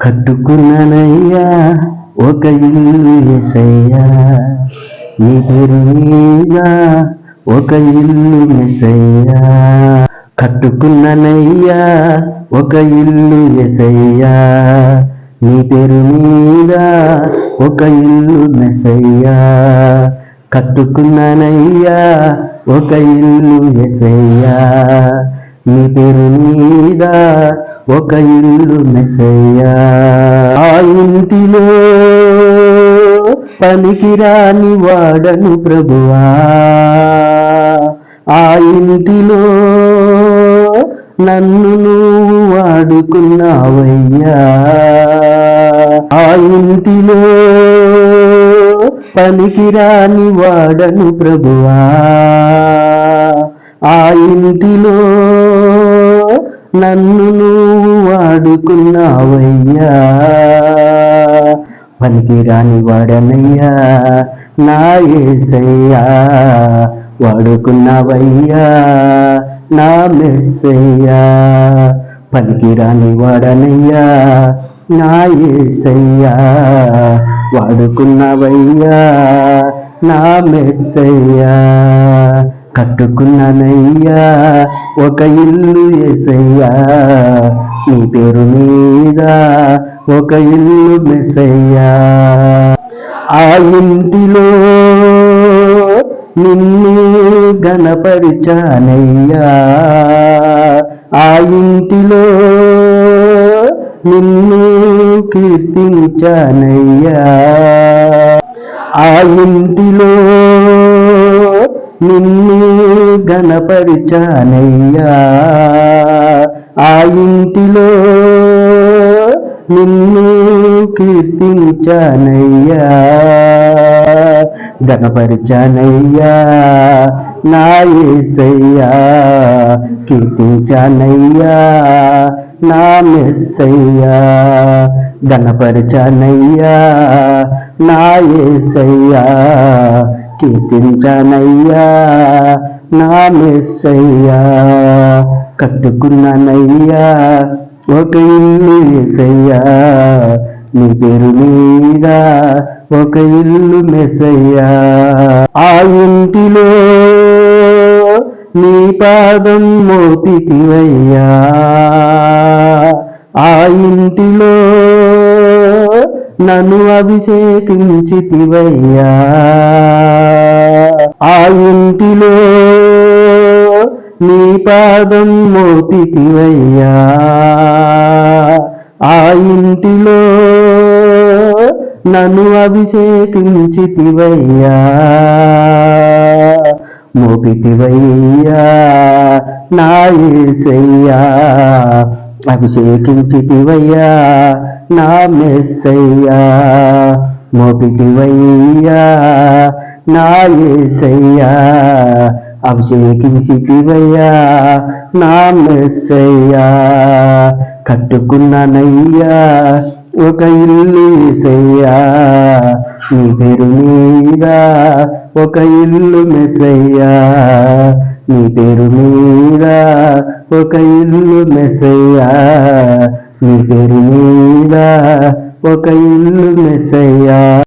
కట్టుకున్నానయ్యా ఒక ఇల్లు ఎసయ్యా. నీ పేరు మీద ఒక ఇల్లు ఎసయ్యా. కట్టుకున్నానయ్యా ఒక ఇల్లు ఎసయ్యా. నీ పేరు మీద ఒక ఇల్లు మెసయ్యా కట్టుకున్నానయ్యా ఒక ఇల్లు ఎసయ్యా. నీ పేరు మీద ఒక ఇల్లు మెసయ్యా. ఆ ఇంటిలో పనికిరాని వాడను ప్రభువా. ఆ ఇంటిలో నన్ను నువ్వు వాడుకున్నావయ్యా. ఆ ఇంటిలో పనికిరాని వాడను ప్రభువా. ఆ ఇంటిలో నన్ను నువ్వు వాడుకున్నావయ్యా. పనికిరాని వాడనయ్యా నా ఏసయ్యా. వాడుకున్నావయ్యా నా మెస్సయ్యా. పనికిరాని వాడనయ్యా నా ఏసయ్యా. వాడుకున్నావయ్యా నా మెస్సయ్యా. కట్టుకున్నానయ్యా ఒక ఇల్లు ఎసయ్యా నీ పేరు మీద ఒక ఇల్లు మెసయ్యా ఆ ఇంటిలో నిన్ను గణపరిచానయ్యా. ఆ ఇంటిలో నిన్ను కీర్తించానయ్యా. ఆ ఇంటిలో నిన్ను గణపరిచానయ్యా ఆ ఇంటిలో నిన్ను కీర్తించానయ్యా. గణపరిచానయ్యా నా ఏసయ్యా కీర్తించానయ్యా నా మెస్సయ్యా. గణపరిచానయ్యా నా ఏసయ్యా కీర్తించానయ్యా నా మెస్సయ్యా కట్టుకున్నానయ్యా ఒక ఇల్లు ఏసయ్యా నీ పేరు మీద ఒక ఇల్లు మెసయ్యా. ఆ ఇంటిలో నీ పాదం మోపితివయ్యా. ఆ ఇంటిలో నన్ను అభిషేకించితివయ్యా. ఆ ఇంటిలో నీ పాదం మోపితివయ్యా. ఆ ఇంటిలో నన్ను అభిషేకించితివయ్యా. మోపితివయ్యా నా ఏసయ్యా. అభిషేకించితివయ్యా నా మెస్సయ్యా మోపితివయ్యా నా ఏసయ్యా. అభిషేకించితివయ్యా నా మెస్సయ్యా కట్టుకున్నానయ్యా ఒక ఇల్లు ఏసయ్యా. నీ పేరు మీద ఒక ఇల్లు మెస్సయ్యా నీ పేరు మీద ఒక ఇల్లు మెసయ్యా నీ పేరు మీద ఒక ఇల్లు మెసయ్యా